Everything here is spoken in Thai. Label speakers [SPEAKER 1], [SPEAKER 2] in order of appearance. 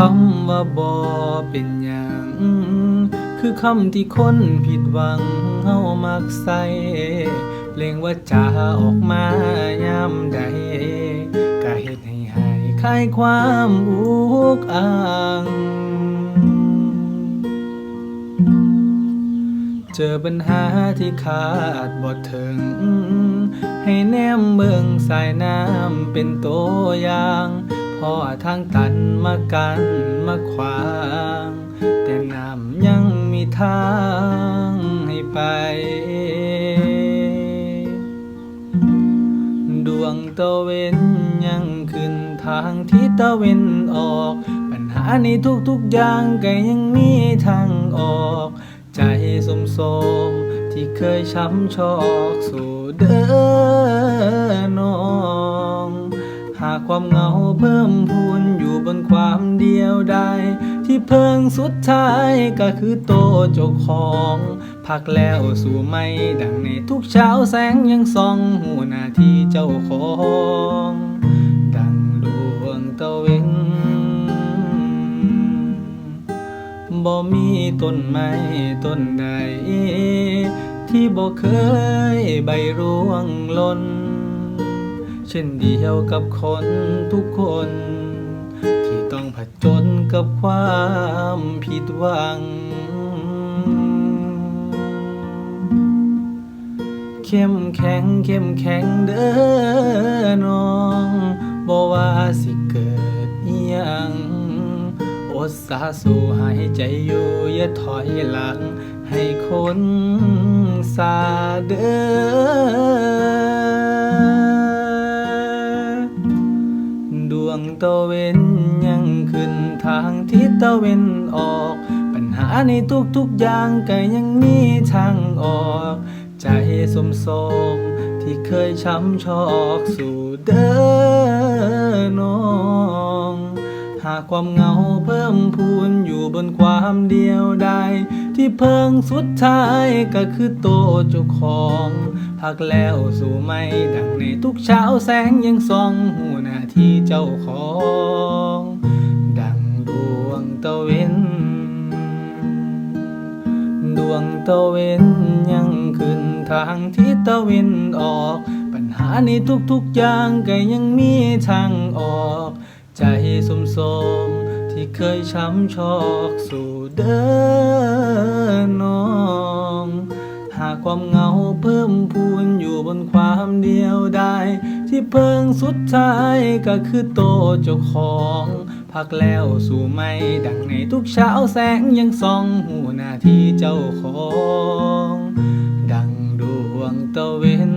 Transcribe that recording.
[SPEAKER 1] คำว่าบ่เป็นหยังคือคำที่คนผิดหวังเฮามักใส่เพลงว่าจะออกมายามใดก็เฮ็ดให้หายคลายความอุกอางเจอปัญหาที่ขาดบ่ถึง ให้แนมเบิ่งสายน้ำเป็นตัวอย่าง พอทางตันมากันมาขวาง แต่น้ำยังมีทางให้ไป ดวงตะเวนยังขึ้นทางที่ตะเวนออก ปัญหาในทุกๆอย่างก็ยังมีทางออก ใจสมสมที่เคยช้ำชอกสู่เดินนองหากความเหงาเพิ่มพูนอยู่บนความเดียวดายที่เพิ่งสุดท้ายก็คือโตเจ้าของพักแล้วสู่ไม่ดังในทุกเช้าแสงยังส่องหูหน้าที่เจ้าของ ดังดวงตะเวนบ่มีต้นไม้ต้นใดที่บ่เคยใบร่วงหล่น ช่นเดียวกับคนทุกคน ที่ต้องผจญกับความผิดหวัง เข้มแข็งเข้มแข็งเด้อน้องบ่ว่าสิเกิดอิหยังอดสาสู้หายใจอยู่อย่าถอยหลัง ให้คนสาเด้อ ตะเวนยังขึ้นทางทิศตะเวนออก ปัญหาในทุกๆอย่างก็ยังมีทางออก ใจสมสมที่เคยช้ำชอกสู่เดินน้องหากความเหงาเพิ่มพูนอยู่บนความเดียวดายที่เพิ่งสุดท้ายก็คือโตเจ้าของ พักแล้วสู่ไม่ดังในทุกเช้าแสงยังส่องหูหน้าที่เจ้าของ ดังดวงตะเวนดวงตะเวนยังขึ้นทางที่ตะเวนออก ปัญหาในทุกๆอย่างก็ยังมีทางออก ใจสมสมที่เคยช้ำชอกสู่เดินน้อง หากความเหงาเพิ่มพูนอยู่บนความเดียวดายที่เพิ่งสุดท้ายก็คือโตเจ้าของ พักแล้วสู่ไม่ดังในทุกเช้าแสงยังส่องหูหน้าที่เจ้าของ ดังดวงตะเวน